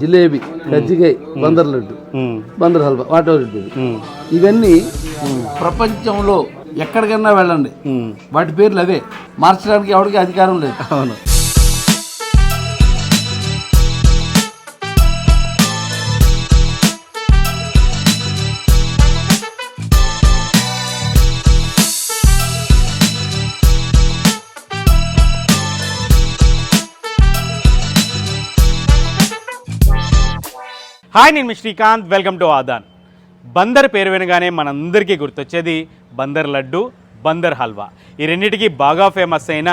Jalebi kajjikaya Bandar laddu. Bandar halwa whatever it is. Hmm. ఇవన్నీ ప్రపంచంలో ఎక్కడికైనా వెళ్ళండి. వాటి పేర్లు అవే మార్చడానికి ఎవరికి అధికారం లేదు అవును హాయ్ నేను శ్రీకాంత్. వెల్కమ్ టు ఆదాన్. బందర్ పేరు వినగానే మనందరికీ గుర్తొచ్చేది బందర్ లడ్డు బందర్ హల్వా. ఈ రెండింటికి బాగా ఫేమస్ అయిన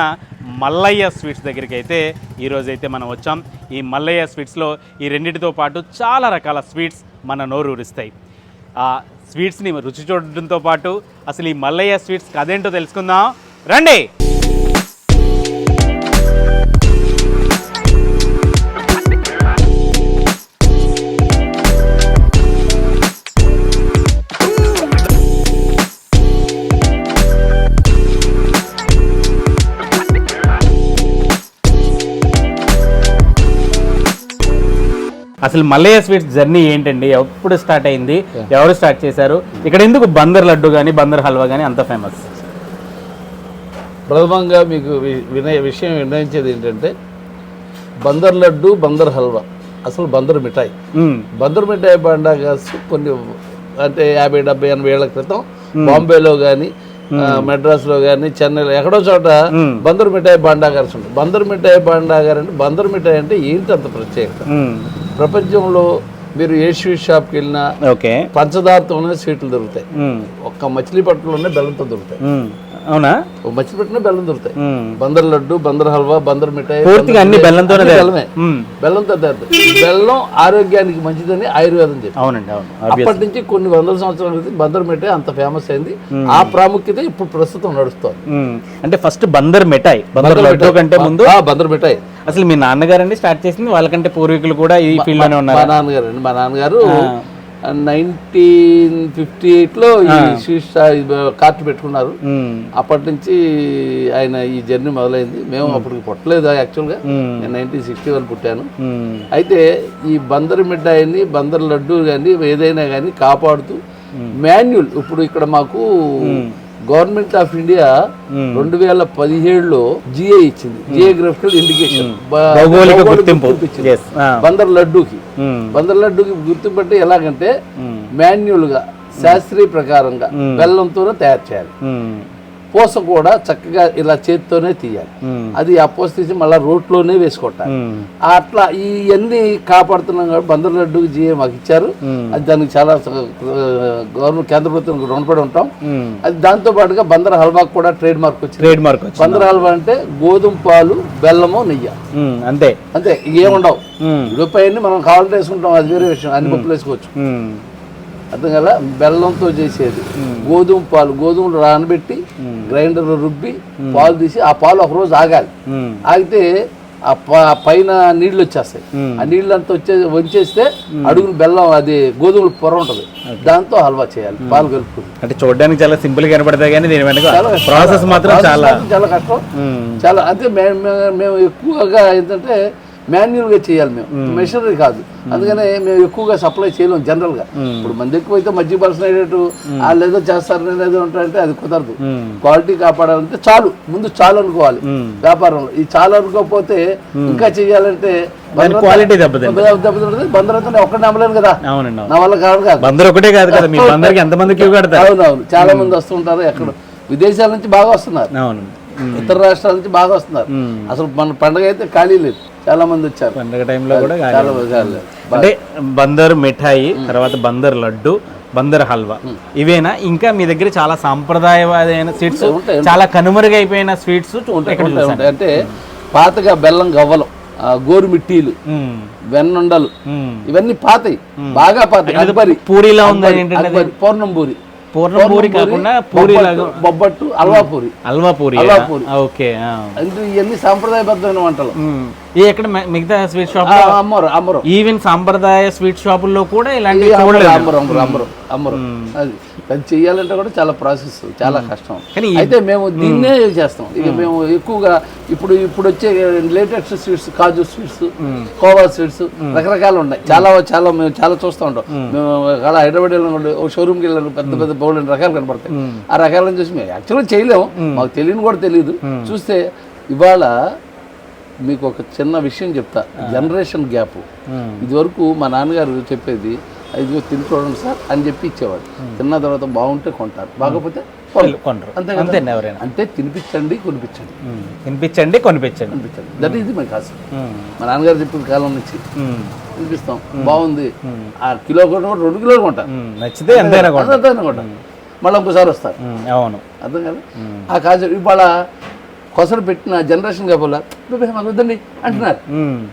మల్లయ్య స్వీట్స్ దగ్గరికి అయితే ఈరోజైతే మనం వచ్చాం. ఈ మల్లయ్య స్వీట్స్లో ఈ రెండింటితో పాటు చాలా రకాల స్వీట్స్ మన నోరు ఊరిస్తాయి. ఆ స్వీట్స్ని రుచి చూడడంతో పాటు అసలు ఈ మల్లయ్య స్వీట్స్ కదేంటో తెలుసుకుందాం. రండి! అసలు మల్లయ్య స్వీట్స్ జర్నీ ఏంటండి? ఎప్పుడు స్టార్ట్ అయింది? ఎవరు స్టార్ట్ చేశారు? ఇక్కడ ఎందుకు బందర్ లడ్డు కానీ బందర్ హల్వా కానీ అంత ఫేమస్? ప్రథమంగా మీకు వినయ విషయం నిర్ణయించేది ఏంటంటే బందర్ లడ్డు బందర్ హల్వా. అసలు బందర్ మిఠాయి. బందర్ మిఠాయి బండాగాస్ కొన్ని అంటే యాభై డెబ్బై ఎనభై ఏళ్ళ క్రితం బాంబేలో కానీ మెడ్రాస్లో కానీ చెన్నైలో ఎక్కడో చోట బందర్ మిఠాయి బాండాగార్స్ ఉంటాయి బందర్ మిఠాయి బాండాగార్ అంటే బందర్ మిఠాయి అంటే ఏంటి అంత ప్రత్యేకత? ప్రపంచంలో మీరు ఏ స్వీట్ షాప్కి వెళ్ళినా ఓకే. పంచదారతోనే స్వీట్లు దొరుకుతాయి. ఒక్క మచిలీపట్నంలోనే బెల్లంతో దొరుకుతాయి. అవునా? ఒక మచిలీపట్నం బెల్లం దొరుకుతాయి. బందర్ లడ్డు బందర్ హల్వా బందర్ మిఠాయి పూర్తిగా అన్ని తయారు. బెల్లమే. బెల్లంతో తయారు. బెల్లం ఆరోగ్యానికి మంచిదని ఆయుర్వేదం చెప్పి అవునండి అవును అప్పటి నుంచి కొన్ని వందల సంవత్సరాల క్రితం బందర్ మిఠాయి అంత ఫేమస్ అయింది. ఆ ప్రాముఖ్యత ఇప్పుడు ప్రస్తుతం నడుస్తోంది. అంటే ఫస్ట్ బందర్ మిఠాయి బందర్ లడ్డు కంటే ముందు ఆ, బందర్ మిఠాయి. అసలు మీ నాన్నగారండి స్టార్ట్ చేసింది వాళ్ళకంటే పూర్వీకులు కూడా ఈ ఫీల్డ్లోనే మా ఉన్నారు? నాన్నగారు అండి మా నాన్నగారు నైన్టీన్ ఫిఫ్టీ ఎయిట్లో ఈ స్వీట్ కార్ట్ పెట్టుకున్నారు. అప్పటి నుంచి ఆయన ఈ జర్నీ మొదలైంది. మేము అప్పటికి పుట్టలేదు యాక్చువల్గా. నేను నైన్టీన్ సిక్స్టీ వన్ పుట్టాను అయితే ఈ బందర్ మిఠాయిని బందర్ లడ్డు కానీ ఏదైనా కానీ కాపాడుతూ మాన్యువల్. ఇప్పుడు ఇక్కడ మాకు గవర్నమెంట్ ఆఫ్ ఇండియా రెండు వేల పదిహేడులో జిఐ ఇచ్చింది. Geographical indication. బందర్ లడ్డూకి. బందర్ లడ్డూకి గుర్తింపు అంటే ఎలాగంటే మాన్యువల్గా శాస్త్రీయ ప్రకారంగా బెల్లంతోనే తయారు చేయాలి. పూస కూడా చక్కగా ఇలా చేతితోనే తీయాలి. అది ఆ పూస తీసి మళ్ళీ రోట్లోనే వేసుకొట్టాలి అట్లా ఇవన్నీ కాపాడుతున్నాం కాబట్టి బందర్ లడ్డూకి జిఏ మాకు ఇచ్చారు. అది దానికి చాలా గవర్నమెంట్ కేంద్ర ప్రభుత్వం రుణపడి ఉంటాం. అది దాంతో పాటుగా బందర్ హల్వాకు కూడా ట్రేడ్ మార్క్ వచ్చింది. ట్రేడ్ మార్క్ బందర్ హల్వా అంటే గోధుమ పాలు బెల్లము నెయ్యి. అంతే. అంతే ఏముండవు మ్మ్. ఉల్లిపాయన్ని మనం కావాలంటే వేసుకుంటాం. అది వేరే విషయం. అన్ని పప్పులు వేసుకోవచ్చు. అర్థం కదా? బెల్లంతో చేసేది. గోధుమ పాలు గోధుమలు నానబెట్టి గ్రైండర్లో రుబ్బి పాలు తీసి ఆ పాలు ఒక రోజు ఆగాలి. ఆగితే ఆ పైన నీళ్ళు వచ్చేస్తాయి. ఆ నీళ్ళు అంతా వచ్చే వంచేస్తే అడుగులు బెల్లం అది గోధుమల పొర ఉంటుంది. దాంతో హల్వా చేయాలి పాలు కలుపుకుని. అంటే చూడడానికి చాలా సింపుల్గా కనపడతాయి కానీ దీని వెనక. ప్రాసెస్ మాత్రం చాలా చాలా కష్టం. చాలా మే- మేము ఎక్కువగా ఏంటంటే మాన్యువల్గా చేయాలి మేము. మెషినరీ కాదు. అందుకనే మేము ఎక్కువగా సప్లై చేయలేము జనరల్గా ఇప్పుడు మంది ఎక్కువైతే మధ్య పర్సన్ అయ్యేటట్టు వాళ్ళు ఏదో చేస్తారు ఏదో ఉంటారంటే అది కుదరదు. క్వాలిటీ కాపాడాలంటే చాలు. ముందు చాలు అనుకోవాలి. వ్యాపారంలో. ఈ చాలు అనుకోకపోతే ఇంకా చేయాలంటే దెబ్బతింటుంది. బందరంతో అమ్మలేను కదా. నా వల్ల కాదు కాదు. బందర్ ఒకటే కాదు కదా. మీ బందర్కి ఎంతమంది క్యూ కడతారు? అవునవును చాలా మంది వస్తుంటారు ఎక్కడ. విదేశాల నుంచి బాగా వస్తున్నారు. ఇతర రాష్ట్రాల నుంచి బాగా వస్తున్నారు. అసలు మన పండగ అయితే ఖాళీ లేదు. చాలా మంది వచ్చారు. పండగ టైంలో కూడా చాలా అంటే బందర్ మిఠాయి తర్వాత బందర్ లడ్డు బందర్ హల్వా. ఇవేనా? ఇంకా మీ దగ్గర చాలా సాంప్రదాయవాదమైన స్వీట్స్ చాలా కనుమరుగైపోయిన స్వీట్స్ ఉంటాయి. అంటే పాతగా బెల్లం గవ్వలం ఆ, గోరు మిట్టీలు వెన్నుండలు ఇవన్నీ పాతయి. బాగా పాతయి. అక్బరి పూరిలా ఉంది పూర్ణం పూరి పూర్ణం పూరి కాకుండా పూరి బొబ్బట్టు, బొబ్బట్టు అల్వా పూరి. ఓకే అంటే ఇవన్నీ సాంప్రదాయబద్ధమైన వంటలు. ఈ ఎక్కడ మిగతా స్వీట్ షాప్ అమ్మరు అమ్మరు. ఈవెన్ సాంప్రదాయ స్వీట్ షాపుల్లో కూడా ఇలాంటి అమ్మరు అమ్మరు అమ్మరు. అది. అది చెయ్యాలంటే కూడా చాలా ప్రాసెస్ చాలా కష్టం. కానీ అయితే మేము దీన్నే చేస్తాం. ఇక మేము. ఎక్కువగా ఇప్పుడు ఇప్పుడు వచ్చే లేటెస్ట్ స్వీట్స్ కాజు స్వీట్స్ కోవా స్వీట్స్ రకరకాలు ఉన్నాయి. చాలా చాలా మేము చాలా చూస్తూ ఉంటాం. మేము. అలా హైదరాబాద్ వెళ్ళిన ఒక షోరూమ్కి వెళ్ళాను పెద్ద పెద్ద బౌల్ రకాలు కనపడతాయి. ఆ రకాలను చూసి మేము యాక్చువల్గా చేయలేము. మాకు తెలియని కూడా తెలియదు చూస్తే ఇవాళ మీకు ఒక చిన్న విషయం చెప్తా. జనరేషన్ గ్యాప్ ఇదివరకు మా నాన్నగారు చెప్పేది ఇదిగో తిని చూడండి సార్ అని చెప్పి ఇచ్చేవాడు. తిన్న తర్వాత బాగుంటే కొంటారు. బాగోపోతే. కొనరు. అంతే ఎవరైనా? అంటే తినిపించండి కొనిపించండి. తినిపించండి కొనిపించండి. కొనిపించండి దట్ ఈజ్ మై కాసు. మా నాన్నగారు చెప్పిన కాలం నుంచి. తినిపిస్తాం. బాగుంది. ఆ కిలో కొంటే కూడా రెండు కిలోలు కొంటారు. నచ్చితే ఎంతైనా. అంతే కొంటారు మళ్ళీ ఇంకోసారి వస్తారు. అవును. అర్థం కదా? ఆ కాజు ఇవాళ కొసరు పెట్టిన జనరేషన్ కాపోలా మాకు వద్దండి అంటున్నారు.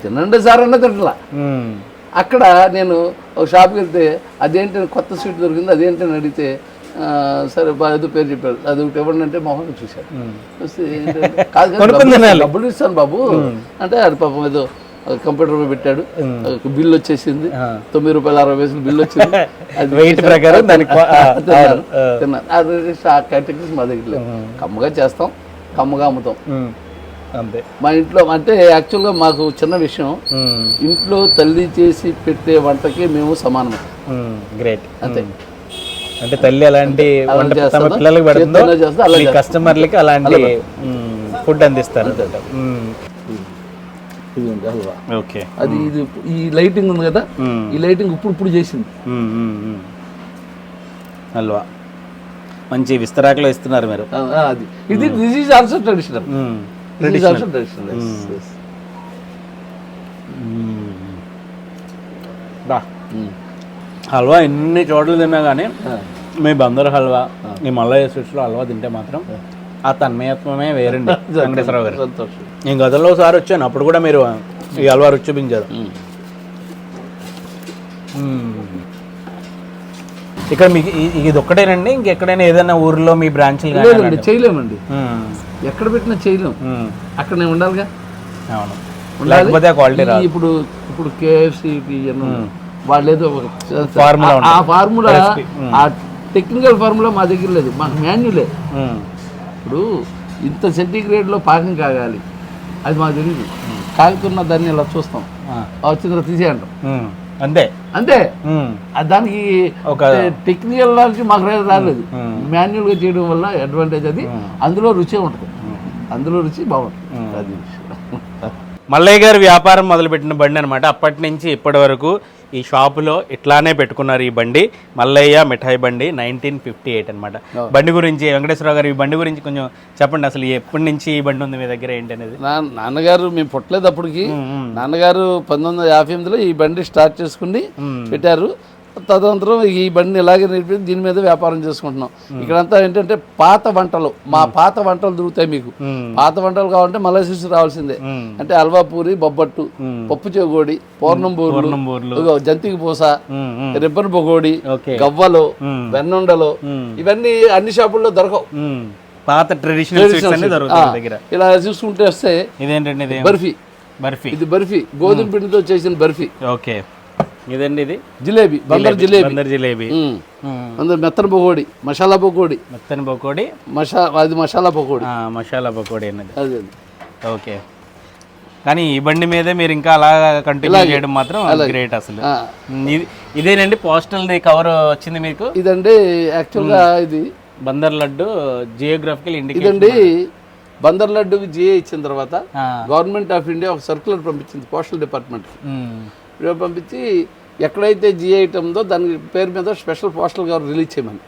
తినండి సార్ అన్న తింటలా. అక్కడ నేను ఒక షాప్కి వెళ్తే అదేంటి కొత్త స్వీట్ దొరికింది అదేంటని అడిగితే సరే ఏదో పేరు చెప్పారు అది ఒకటి ఇవ్వండి అంటే మొహం చూశారు కాదు కొనుక్కొని డబ్బులు- ఇస్తాను బాబు. అంటే అది పాపం ఏదో కంప్యూటర్ మీద పెట్టాడు. బిల్ వచ్చేసింది. తొమ్మిది రూపాయల అరవై పైసలు బిల్ వచ్చింది. అది వెయిట్ ప్రకారం దానికి తిన్నాను. అది ఆ కేటగిరీస్ మా దగ్గర కమ్మగా చేస్తాం. కమ్మగా అమ్ముతాం. అంతే. మా ఇంట్లో అంటే యాక్చువల్గా మాకు చిన్న విషయం. ఇంట్లో తల్లి చేసి పెట్టే వంటకి మేము సమానమే. ఉమ్. గ్రేట్ అంతే. అంటే తల్లి అలాంటి వంట తమ? పిల్లలకి పెడుతుందో మీ. కస్టమర్లకి అలాంటి ఫుడ్ అందిస్తారు. ఓకే. అది ఇది ఈ లైటింగ్ ఉంది కదా? ఈ లైటింగ్ ఇప్పుడు ఇప్పుడు చేసింది. హల్వా. మంచి విస్తరాకులో ఇస్తున్నారు మీరు. అది. ఇది this is also traditional also traditional రా. హల్వా ఎన్ని చోట్ల తిన్నా కానీ మీ బందర్ హల్వా ఈ మల్లయ్య స్వీట్స్లో హల్వా తింటే మాత్రం ఆ. తన్మయత్వమే వేరండి. వెంకటేశ్వరరావు గారు. సంతోషం. నేను గతంలో ఒకసారి వచ్చాను అప్పుడు కూడా మీరు ఈ హల్వా రుచి చూపించారు. మ్మ్. ఇక్కడ మీకు ఇది ఒక్కటేనండి ఇంకెక్కడైనా ఏదైనా ఊర్లో మీ బ్రాంచ్లు లేదండి చేయలేమండి. ఎక్కడ పెట్టినా చేయలేం. అక్కడ ఉండాలిగా? అవును. లేకపోతే క్వాలిటీ రాదు. ఇప్పుడు ఇప్పుడు కేఎఫ్సి వాళ్ళు ఏదో ఒక Formula ఆ-. ఫార్ములా. ఆ టెక్నికల్ ఫార్ములా మా దగ్గర లేదు. మాకు మాన్యులే. ఇప్పుడు ఇంత సెంటీగ్రేడ్లో పాకం కాగాలి. అది మాకు తెలియదు కాగుతున్న దాన్ని ఇలా చూస్తాం. వచ్చిన తీసేయంటాం. అంతే. అంతే. దానికి ఒక టెక్నికల్ నాలెడ్జ్ మాకు రాలేదు. మాన్యువల్గా చేయడం వల్ల అడ్వాంటేజ్ అది. అందులో రుచి ఉంటుంది. అందులో రుచి బాగుంటుంది. అది మల్లయ్య గారు వ్యాపారం మొదలుపెట్టిన బండి అనమాట అప్పటి నుంచి ఇప్పటి వరకు ఈ షాపులో ఇట్లానే పెట్టుకున్నారు ఈ బండి. మల్లయ్య మిఠాయి బండి నైన్టీన్ ఫిఫ్టీ ఎయిట్ అనమాట బండి గురించి వెంకటేశ్వరరావు గారు ఈ బండి గురించి కొంచెం చెప్పండి. అసలు ఎప్పటి నుంచి ఈ బండి ఉంది మీ దగ్గర ఏంటి అనేది? నాన్నగారు మేము పుట్టలేదు అప్పటికి. నాన్నగారు పంతొమ్మిది వందల యాభై ఎనిమిదిలో ఈ బండి స్టార్ట్ చేసుకుని పెట్టారు. తదనంతరం ఈ బండిని ఇలాగే నడిపి దీని మీద వ్యాపారం చేసుకుంటున్నాం. ఇక్కడంతా ఏంటంటే పాత వంటలు మా పాత వంటలు దొరుకుతాయి మీకు. పాత వంటలు కావాలంటే చూసి రావాల్సిందే. అంటే హల్వా పూరి బొబ్బట్టు పప్పు చెగోడి పూర్ణం బూర్లు జంతికి పూస. రిబ్బన్ పొగోడి ఓకే. గవ్వలు. వెన్నుండలు ఇవన్నీ అన్ని షాపుల్లో దొరకవు. పాత ట్రెడిషనల్ ఇలా చూసుకుంటే వస్తే బర్ఫీ. బర్ఫీ. ఇది బర్ఫీ. గోధుమ పిండితో చేసిన బర్ఫీ. ఓకే. ఇదండి ఇది? జిలేబీ బందర్ జిలేబీ బందర్ జిలేబీ. అందరు మెత్తన పకోడి మసాలా పకోడి. మెత్తని పకోడీ. మసా అది మసాలా పకోడి. మసాలా పకోడీ అన్నది. అదే ఓకే. కానీ ఈ బండి మీదే మీరు ఇంకా అలా కంటిన్యూ చేయడం మాత్రం గ్రేట్ అసలు. ఇదేనండి పోస్టల్ కవర్ వచ్చింది మీకు? ఇదండి యాక్చువల్గా ఇది. బందర్ లడ్డు జియోగ్రఫికల్ ఇండికేషన్ ఇదండి బందర్ లడ్డుకి జిఏ ఇచ్చిన తర్వాత గవర్నమెంట్ ఆఫ్ ఇండియా ఒక సర్క్యులర్ పంపించింది పోస్టల్ డిపార్ట్మెంట్ పంపించి ఎక్కడైతే జిఏ ఐటమ్ ఉందో దాని పేరు మీద స్పెషల్ పోస్టల్ కవర్ రిలీజ్ చేయమని.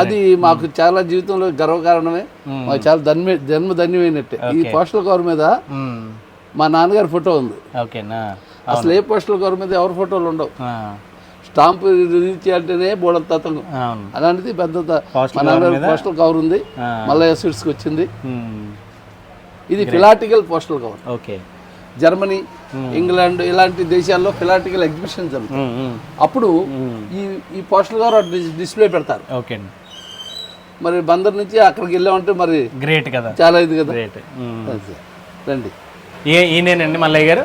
అది మాకు చాలా జీవితంలో గర్వకారణమే. మాకు చాలా ధన్య జన్మ ధన్యమైనట్టే ఈ పోస్టల్ కవర్ మీద మా నాన్నగారి ఫోటో ఉంది. ఓకేనా అసలు ఏ పోస్టల్ కవర్ మీద ఎవరి ఫోటోలు ఉండవు. స్టాంప్ రిలీజ్ చేయాలంటేనే బోడంత తతంగం. అలాంటిది పెద్ద మా నాన్నగారి పోస్టల్ కవర్ ఉంది. మల్లయ్య స్వీట్స్కి వచ్చింది. ఇది philatelic postal cover. Okay. Germany England ఇలాంటి దేశాల్లో ఫిలాటికల్ ఎగ్జిబిషన్ జరుగుతుంది. అప్పుడు ఈ ఈ పోస్టల్ కవర్ డిస్ప్లే పెడతారు. ఓకే అండి. మరి బందర్ నుంచి అక్కడికి వెళ్ళామంటే మరి గ్రేట్ కదా. చాలా ఇది కదా. గ్రేట్. రండి. ఏ ఈయనేనండి మల్లయ్య గారు?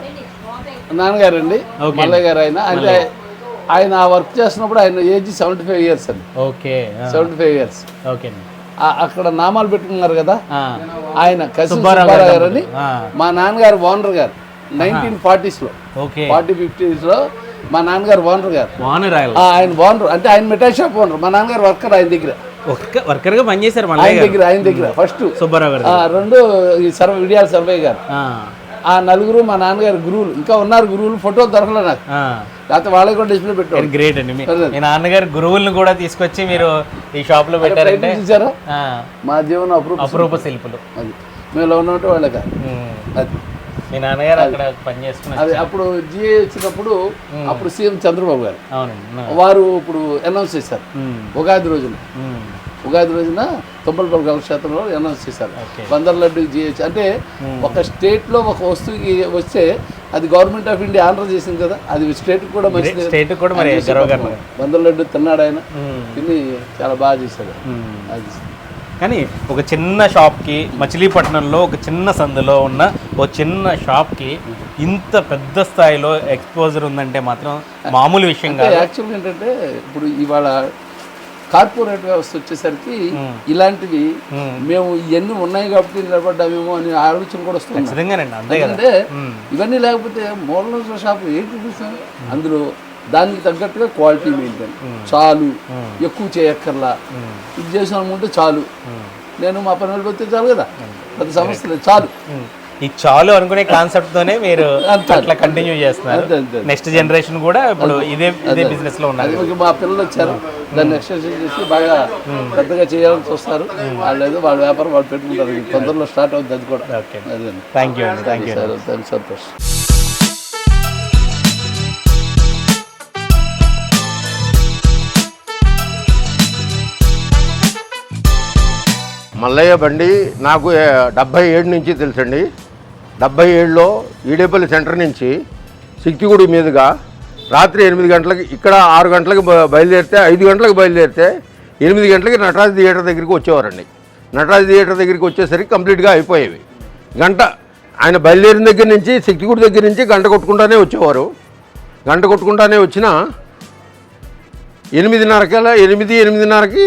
నాన్నగారు అండి. మల్లయ్య గారు ఆయన. అంటే ఆయన ఆ వర్క్ చేస్తున్నప్పుడు ఆయన ఏజ్ సెవెంటీ ఫైవ్ ఇయర్స్ అండి. Okay seventy five years okay అక్కడ నామాలు పెట్టుకున్నారు కదా. ఆయన సుబ్బారావు గారు అని. మా నాన్నగారు ఓనర్ గారు. నైన్టీన్ ఫార్టీస్లో ఓకే. ఫార్టీ ఫిఫ్టీస్లో మా నాన్నగారు ఓనర్ గారు. ఆయన. ఓనర్. అంటే ఆయన మిఠాయి షాప్ ఓనర్. మా నాన్నగారు వర్కర్ ఆయన దగ్గర. ఒక్క వర్కర్గా పనిచేశారు ఆయన దగ్గర ఆయన దగ్గర. ఫస్ట్ సుబ్బారావు గారు రెండు ఈ సర్వ విడియాల సర్వయ్య గారు. ఆ, నలుగురు మా నాన్నగారు గురువులు. ఇంకా ఉన్నారు గురువులు. ఫోటో దొరకలే నాకు. లేకపోతే వాళ్ళకి కూడా డిస్ప్లే పెట్టారు గ్రేట్ అండి. మీ నాన్నగారు గురువులను కూడా తీసుకొచ్చి మీరు ఈ షాప్లో పెట్టారంటే చూసారా మా జీవనం అప్రూవ్ అపురూప శిల్పులు. అది. మేము ఉన్నట్టు వాళ్ళే కాదు ఉమ్. అది. మీ నాన్నగారు అక్కడ పని చేసుకున్నారు అది అప్పుడు జిఏ వచ్చినప్పుడు అప్పుడు సీఎం చంద్రబాబు గారు. వారు ఇప్పుడు అనౌన్స్ చేశారు. ఉగాది రోజున. ఉగాది రోజున తుమ్మలపల్లి కళాక్షేత్రంలో అనౌన్స్ చేశారు. బందర్ లడ్డు జిహెచ్ అంటే ఒక స్టేట్లో ఒక వస్తువుకి వస్తే అది గవర్నమెంట్ ఆఫ్ ఇండియా ఆనర్ చేసింది కదా అది స్టేట్ కూడా మంచిది. స్టేట్ కూడా బందర్ లడ్డు తిన్నాడు ఆయన. తిని చాలా బాగా చేశాడు. అది కానీ ఒక చిన్న షాప్కి మచిలీపట్నంలో ఒక చిన్న సందులో ఉన్న ఓ చిన్న షాప్కి ఇంత పెద్ద స్థాయిలో ఎక్స్పోజర్ ఉందంటే మాత్రం మామూలు విషయం కాదు. యాక్చువల్గా ఏంటంటే ఇప్పుడు ఇవాళ కార్పొరేట్ వ్యవస్థ వచ్చేసరికి ఇలాంటివి. మేము. ఇవన్నీ ఉన్నాయి కాబట్టి నిలబడ్డామేమో అనే ఆలోచన కూడా వస్తుంది. ఎందుకంటే. ఇవన్నీ లేకపోతే మూల షాప్ ఏంటి చూపిస్తాను అందులో దానికి తగ్గట్టుగా క్వాలిటీ మెయింటైన్. చాలు. ఎక్కువ చేయక్కర్లా. ఇది చేసిన ఉంటే చాలు. నేను మా పని వెళ్ళిపోతే చాలు కదా. ప్రతి సమస్య చాలు. ఈ చాలు అనుకునే కాన్సెప్ట్ తోనే మీరు. అట్లా కంటిన్యూ చేస్తున్నారు. నెక్స్ట్ జనరేషన్ కూడా ఇప్పుడు ఇదే ఇదే బిజినెస్లో ఉన్నారు. మా పిల్లలు వచ్చారు. దాన్ని ఎక్స్టెన్షన్ చేసి బాగా పెద్దగా చేయాలని చూస్తారు. వాళ్ళు ఏదో వాళ్ళ వ్యాపారం వాళ్ళు పెట్టుకుంటారు. తొందరలో స్టార్ట్ అవుతుంది అది కూడా. థ్యాంక్ యూ అండి. థ్యాంక్ యూ సరే థ్యాంక్ సంతోష్. మల్లయ్య బండి నాకు డెబ్బై ఏడు నుంచి తెలుసండి. డెబ్బై ఏడులో ఈడేపల్లి సెంటర్ నుంచి సిక్కిగుడి మీదుగా రాత్రి ఎనిమిది గంటలకి ఇక్కడ ఆరు గంటలకు బయలుదేరితే ఐదు గంటలకు బయలుదేరితే ఎనిమిది గంటలకి నటరాజ్ థియేటర్ దగ్గరికి వచ్చేవారండి. నటరాజ్ థియేటర్ దగ్గరికి వచ్చేసరికి కంప్లీట్గా అయిపోయేవి. గంట ఆయన బయలుదేరిన దగ్గర నుంచి శక్తిగూడి దగ్గర నుంచి గంట కొట్టుకుంటానే వచ్చేవారు. గంట కొట్టుకుంటానే వచ్చినా ఎనిమిదిన్నరకల్లా ఎనిమిది ఎనిమిదిన్నరకి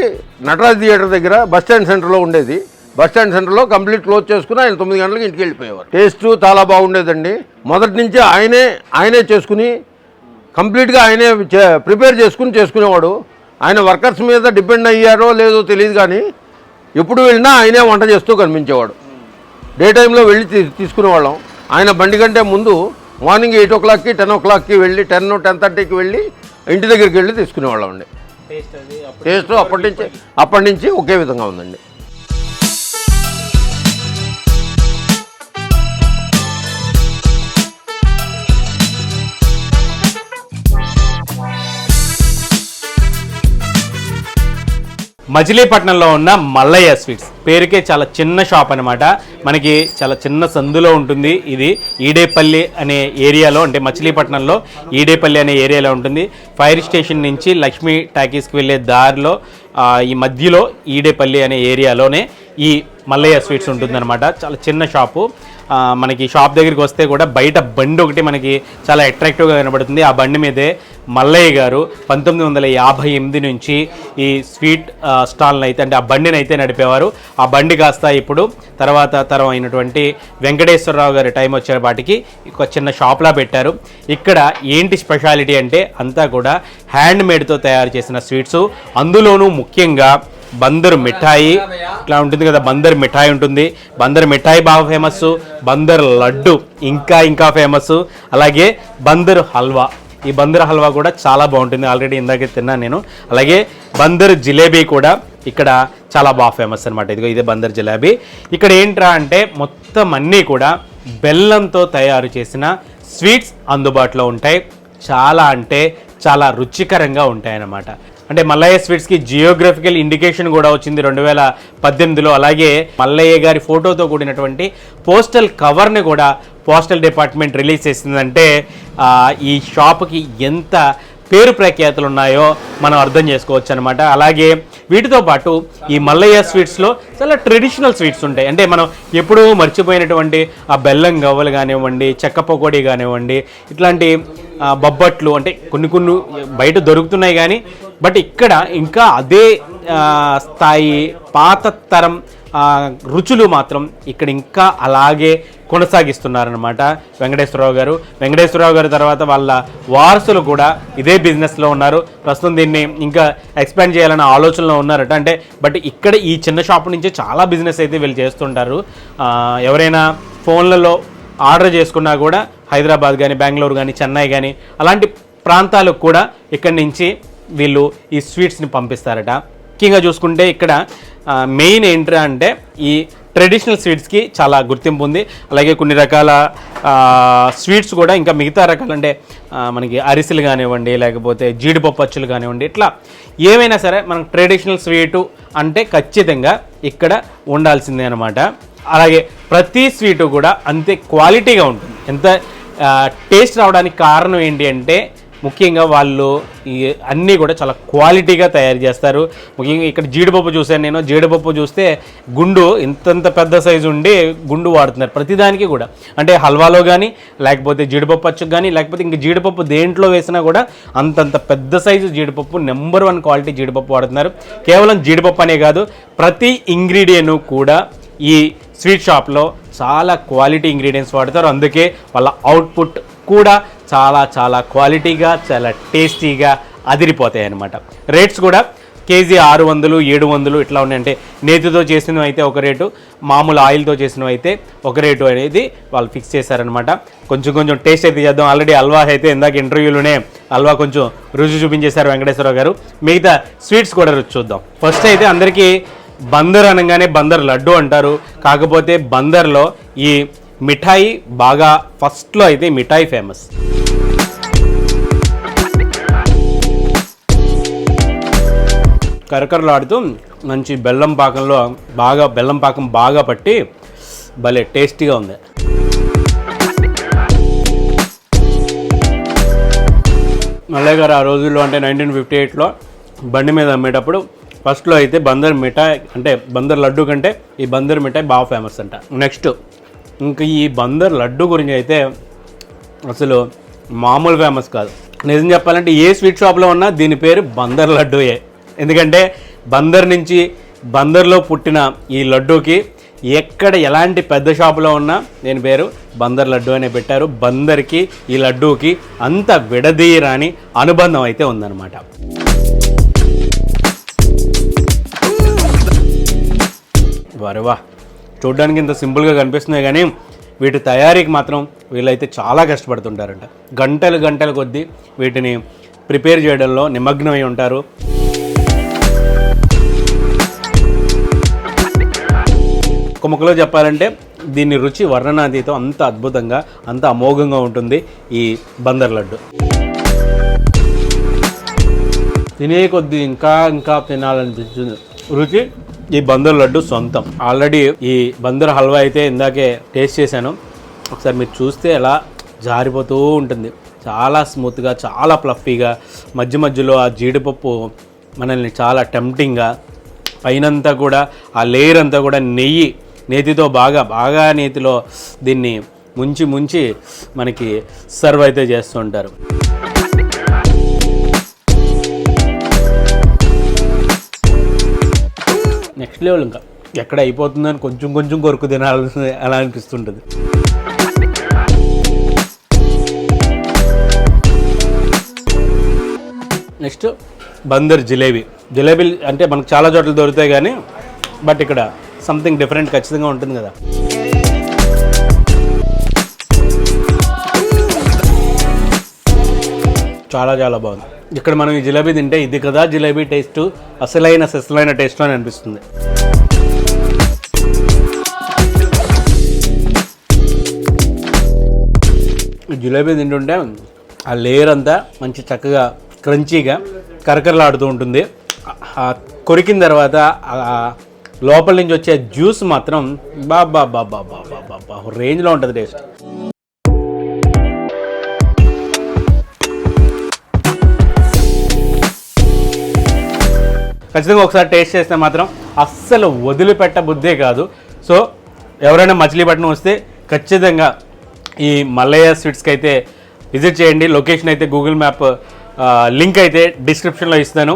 నటరాజ్ థియేటర్ దగ్గర బస్ స్టాండ్ సెంటర్లో ఉండేది. బస్ స్టాండ్ సెంటర్లో కంప్లీట్ క్లోజ్ చేసుకుని ఆయన తొమ్మిది గంటలకు ఇంటికి వెళ్ళిపోయేవారు టేస్ట్ చాలా బాగుండేదండి. మొదటి నుంచి ఆయనే ఆయనే చేసుకుని కంప్లీట్గా ఆయనే చే- ప్రిపేర్ చేసుకుని చేసుకునేవాడు. ఆయన వర్కర్స్ మీద డిపెండ్ అయ్యారో లేదో తెలియదు కానీ ఎప్పుడు వెళ్ళినా ఆయనే వంట చేస్తూ కనిపించేవాడు. డే టైంలో వెళ్ళి తీసుకునేవాళ్ళం. ఆయన బండి కంటే ముందు మార్నింగ్ ఎయిట్ ఓ క్లాక్కి టెన్ ఓ క్లాక్కి వెళ్ళి టెన్ టెన్ థర్టీకి వెళ్ళి ఇంటి దగ్గరికి వెళ్ళి తీసుకునేవాళ్ళం అండి. టేస్ట్ అప్పటి నుంచి అప్పటి నుంచి ఒకే విధంగా ఉందండి. మజిలీపట్నంలో ఉన్న మల్లయ్య స్వీట్స్. పేరుకే చాలా చిన్న షాప్ అనమాట మనకి చాలా చిన్న సందులో ఉంటుంది ఇది. ఈడేపల్లి అనే ఏరియాలో అంటే మచిలీపట్నంలో ఈడేపల్లి అనే ఏరియాలో ఉంటుంది. ఫైర్ స్టేషన్ నుంచి లక్ష్మీ టాకీస్కి వెళ్ళే దారిలో ఈ మధ్యలో ఈడేపల్లి అనే ఏరియాలోనే ఈ మల్లయ్య స్వీట్స్ ఉంటుందన్నమాట. చాలా చిన్న షాపు. మనకి షాప్ దగ్గరికి వస్తే కూడా బయట బండి ఒకటి మనకి చాలా అట్రాక్టివ్గా కనబడుతుంది. ఆ బండి మీదే మల్లయ్య గారు పంతొమ్మిది వందల యాభై ఎనిమిది నుంచి ఈ స్వీట్ స్టాల్ని అయితే అంటే ఆ బండిని అయితే నడిపేవారు. ఆ బండి కాస్త ఇప్పుడు తర్వాత తరం అయినటువంటి వెంకటేశ్వరరావు గారి టైం వచ్చేపాటికి ఒక చిన్న షాప్లా పెట్టారు. ఇక్కడ ఏంటి స్పెషాలిటీ అంటే అంతా కూడా హ్యాండ్ మేడ్తో తయారు చేసిన స్వీట్స్ అందులోనూ ముఖ్యంగా బందరు మిఠాయి ఇట్లా ఉంటుంది కదా బందర్ మిఠాయి ఉంటుంది. బందర్ మిఠాయి బాగా ఫేమస్ బందర్ లడ్డు ఇంకా ఇంకా ఫేమస్ అలాగే బందర్ హల్వా. ఈ బందర్ హల్వా కూడా చాలా బాగుంటుంది. ఆల్రెడీ ఇందాకే తిన్నాను నేను. అలాగే బందర్ జిలేబీ కూడా ఇక్కడ చాలా బాగా ఫేమస్ అనమాట ఇదిగో ఇదే బందర్ జిలేబీ. ఇక్కడ ఏంట్రా అంటే మొత్తం అన్నీ కూడా బెల్లంతో తయారు చేసిన స్వీట్స్ అందుబాటులో ఉంటాయి. చాలా అంటే చాలా రుచికరంగా ఉంటాయన్నమాట. అంటే మల్లయ్య స్వీట్స్కి జియోగ్రఫికల్ ఇండికేషన్ కూడా వచ్చింది రెండు వేల పద్దెనిమిదిలో. అలాగే మల్లయ్య గారి ఫోటోతో కూడినటువంటి పోస్టల్ కవర్ని కూడా పోస్టల్ డిపార్ట్మెంట్ రిలీజ్ చేసిందంటే ఈ షాప్కి ఎంత పేరు ప్రఖ్యాతులు ఉన్నాయో మనం అర్థం చేసుకోవచ్చు అనమాట అలాగే వీటితో పాటు ఈ మల్లయ్య స్వీట్స్లో చాలా ట్రెడిషనల్ స్వీట్స్ ఉంటాయి. అంటే మనం ఎప్పుడూ మర్చిపోయినటువంటి ఆ బెల్లం గవ్వలు కానివ్వండి చెక్క పకోడీ కానివ్వండి ఇట్లాంటి బొబ్బట్లు అంటే కొన్ని కొన్ని బయట దొరుకుతున్నాయి కానీ బట్ ఇక్కడ ఇంకా అదే స్థాయి పాత తరం రుచులు మాత్రం ఇక్కడ ఇంకా అలాగే కొనసాగిస్తున్నారనమాట వెంకటేశ్వరరావు గారు. వెంకటేశ్వరరావు గారి తర్వాత వాళ్ళ వారసులు కూడా ఇదే బిజినెస్లో ఉన్నారు. ప్రస్తుతం దీన్ని ఇంకా ఎక్స్పాండ్ చేయాలన్న ఆలోచనలో ఉన్నారట. అంటే బట్ ఇక్కడ ఈ చిన్న షాప్ నుంచి చాలా బిజినెస్ అయితే వీళ్ళు చేస్తుంటారు. ఎవరైనా ఫోన్లలో ఆర్డర్ చేసుకున్నా కూడా హైదరాబాద్ కానీ బెంగళూరు కానీ చెన్నై కానీ అలాంటి ప్రాంతాలకు కూడా ఇక్కడి నుంచి వీళ్ళు ఈ స్వీట్స్ని పంపిస్తారట. ముఖ్యంగా చూసుకుంటే ఇక్కడ మెయిన్ ఏంటి అంటే ఈ ట్రెడిషనల్ స్వీట్స్కి చాలా గుర్తింపు ఉంది. అలాగే కొన్ని రకాల స్వీట్స్ కూడా ఇంకా మిగతా రకాలు అంటే మనకి అరిసెలు కానివ్వండి లేకపోతే జీడిపప్పు అచ్చులు కానివ్వండి ఇట్లా ఏమైనా సరే మనకు ట్రెడిషనల్ స్వీటు అంటే ఖచ్చితంగా ఇక్కడ ఉండాల్సిందే అనమాట అలాగే ప్రతి స్వీటు కూడా అంతే క్వాలిటీగా ఉంటుంది. ఎంత టేస్ట్ రావడానికి కారణం ఏంటి అంటే ముఖ్యంగా వాళ్ళు ఈ అన్నీ కూడా చాలా క్వాలిటీగా తయారు చేస్తారు. ముఖ్యంగా ఇక్కడ జీడిపప్పు చూశాను నేను. జీడిపప్పు చూస్తే గుండు ఇంతంత పెద్ద సైజు ఉండి గుండు వాడుతున్నారు ప్రతిదానికి కూడా. అంటే హల్వాలో కానీ లేకపోతే జీడిపప్పు అచ్చుకు కానీ లేకపోతే ఇంక జీడిపప్పు దేంట్లో వేసినా కూడా అంతంత పెద్ద సైజు జీడిపప్పు నెంబర్ వన్ క్వాలిటీ జీడిపప్పు వాడుతున్నారు. కేవలం జీడిపప్పు అనే కాదు ప్రతి ఇంగ్రీడియంట్ కూడా ఈ స్వీట్ షాప్లో చాలా క్వాలిటీ ఇంగ్రీడియంట్స్ వాడతారు. అందుకే వాళ్ళ అవుట్పుట్ కూడా చాలా చాలా క్వాలిటీగా చాలా టేస్టీగా అదిరిపోతాయి అన్నమాట రేట్స్ కూడా కేజీ ఆరు వందలు ఏడు వందలు ఇట్లా ఉన్నాయంటే నేతితో చేసినవి అయితే ఒక రేటు మామూలు ఆయిల్తో చేసినవి అయితే ఒక రేటు అనేది వాళ్ళు ఫిక్స్ చేశారనమాట కొంచెం కొంచెం టేస్ట్ అయితే చేద్దాం. ఆల్రెడీ హల్వా అయితే ఇందాక ఇంటర్వ్యూలోనే హల్వా కొంచెం రుచి చూపించేశారు వెంకటేశ్వరరావు గారు. మిగతా స్వీట్స్ కూడా రుచి చూద్దాం. ఫస్ట్ అయితే అందరికీ బందర్ అనగానే బందర్ లడ్డు అంటారు. కాకపోతే బందర్లో ఈ మిఠాయి బాగా ఫస్ట్లో అయితే మిఠాయి ఫేమస్ కరకరలాడుతూ మంచి బెల్లం పాకంలో బాగా బెల్లం పాకం బాగా పట్టి భలే టేస్టీగా ఉంది. మల్లయ్య గారు ఆ రోజుల్లో అంటే నైన్టీన్ ఫిఫ్టీ ఎయిట్లో బండి మీద అమ్మేటప్పుడు ఫస్ట్లో అయితే బందర్ మిఠాయి అంటే బందర్ లడ్డు కంటే ఈ బందర్ మిఠాయి బాగా ఫేమస్ అంట. నెక్స్ట్ ఇంకా ఈ బందర్ లడ్డు గురించి అయితే అసలు మామూలు ఫేమస్ కాదు. నిజం చెప్పాలంటే ఏ స్వీట్ షాప్లో ఉన్నా దీని పేరు బందర్ లడ్డూయే. ఎందుకంటే బందర్ నుంచి బందర్లో పుట్టిన ఈ లడ్డూకి ఎక్కడ ఎలాంటి పెద్ద షాపులో ఉన్నా దీని పేరు బందర్ లడ్డు అనే పెట్టారు. బందర్కి ఈ లడ్డూకి అంత విడదీయరాని అనుబంధం అయితే ఉందన్నమాట. వరవా చూడడానికి ఇంత సింపుల్గా కనిపిస్తున్నాయి కానీ వీటి తయారీకి మాత్రం వీళ్ళైతే చాలా కష్టపడుతుంటారంట. గంటలు గంటల కొద్దీ వీటిని ప్రిపేర్ చేయడంలో నిమగ్నమై ఉంటారు. ఒక ముక్కలో చెప్పాలంటే దీని రుచి వర్ణనాతీతం అంత అద్భుతంగా అంత అమోఘంగా ఉంటుంది ఈ బందర్ లడ్డు. తినే కొద్దీ ఇంకా ఇంకా తినాలనిపించింది. రుచి ఈ బందర్ లడ్డు సొంతం. ఆల్రెడీ ఈ బందర్ హల్వా అయితే ఇందాకే టేస్ట్ చేశాను. ఒకసారి మీరు చూస్తే ఎలా జారిపోతూ ఉంటుంది. చాలా స్మూత్గా చాలా ప్లఫీగా మధ్య మధ్యలో ఆ జీడిపప్పు మనల్ని చాలా టెంప్టింగ్గా పైనంతా కూడా ఆ లేయర్ అంతా కూడా నెయ్యి నేతితో బాగా బాగా నేతిలో దీన్ని ముంచి ముంచి మనకి సర్వ్ అయితే చేస్తుంటారు నెక్స్ట్ లెవెల్ ఇంకా. ఎక్కడ అయిపోతుందని కొంచెం కొంచెం కొరకు తినాలి అలా అనిపిస్తుంటుంది. నెక్స్ట్ బందర్ జిలేబీ. జిలేబీ అంటే మనకు చాలా చోట్ల దొరుకుతాయి కానీ బట్ ఇక్కడ సంథింగ్ డిఫరెంట్ ఖచ్చితంగా ఉంటుంది కదా. చాలా చాలా బాగుంది. ఇక్కడ మనం ఈ జిలేబీ తింటే ఇది కదా జిలేబీ టేస్ట్ అసలైన సెసలైన టేస్ట్ అని అనిపిస్తుంది. జిలేబీ తింటుంటే ఆ లేయర్ అంతా మంచి చక్కగా క్రంచీగా కరకరలాడుతూ ఉంటుంది. కొరికిన తర్వాత లోపల నుంచి వచ్చే జ్యూస్ మాత్రం బాబా బాబా బాబా బాబా రేంజ్లో ఉంటుంది టేస్ట్ ఖచ్చితంగా ఒకసారి టేస్ట్ చేస్తే మాత్రం అస్సలు వదిలిపెట్ట బుద్ధే కాదు. సో ఎవరైనా మచిలీపట్నం వస్తే ఖచ్చితంగా ఈ మల్లయ్య స్వీట్స్కి అయితే విజిట్ చేయండి. లొకేషన్ అయితే గూగుల్ మ్యాప్ లింక్ అయితే డిస్క్రిప్షన్లో ఇస్తాను.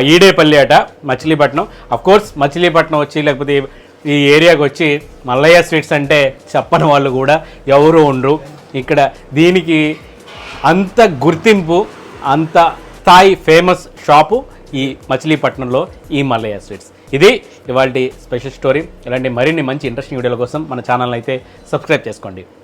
ఈడేపల్లి అట మచిలీపట్నం. కోర్స్ మచిలీపట్నం వచ్చి లేకపోతే ఈ- ఈ ఏరియాకి వచ్చి మల్లయ్య స్వీట్స్ అంటే చెప్పని వాళ్ళు కూడా ఎవరు ఉండరు. ఇక్కడ దీనికి అంత గుర్తింపు అంత స్థాయి ఫేమస్ షాపు ఈ మచిలీపట్నంలో ఈ మల్లయ్య స్వీట్స్. ఇది ఇవాళ స్పెషల్ స్టోరీ. ఇలాంటి మరిన్ని మంచి ఇంట్రెస్టింగ్ వీడియోల కోసం మన ఛానల్ అయితే సబ్స్క్రైబ్ చేసుకోండి.